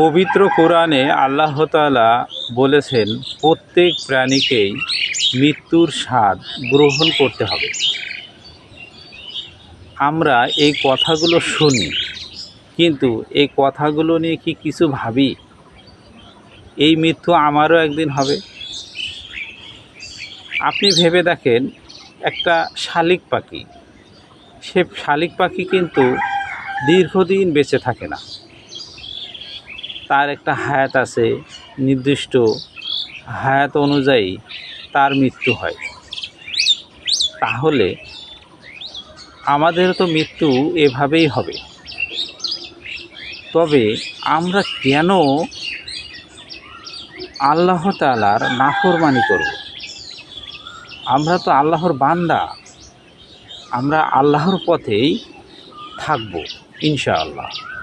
পবিত্র কোরআনে আল্লাহ তাআলা বলেছেন, প্রত্যেক প্রাণীকেই মৃত্যুর স্বাদ গ্রহণ করতে হবে। আমরা এই কথাগুলো শুনি, কিন্তু এই কথাগুলো নিয়ে কি কিছু ভাবি? এই মৃত্যু আমারও একদিন হবে। আপনি ভেবে দেখেন, একটা শালিক পাখি, সে শালিক পাখি কিন্তু দীর্ঘদিন বেঁচে থাকে না। তার একটা হায়াত আছে, নির্দিষ্ট হায়াত অনুযায়ী তার মৃত্যু হয়। তাহলে আমাদের তো মৃত্যু এভাবেই হবে। তবে আমরা কেন আল্লাহ তালার নাফরমানি করব? আমরা তো আল্লাহর বান্দা। আমরা আল্লাহর পথেই থাকব, ইনশাআল্লাহ।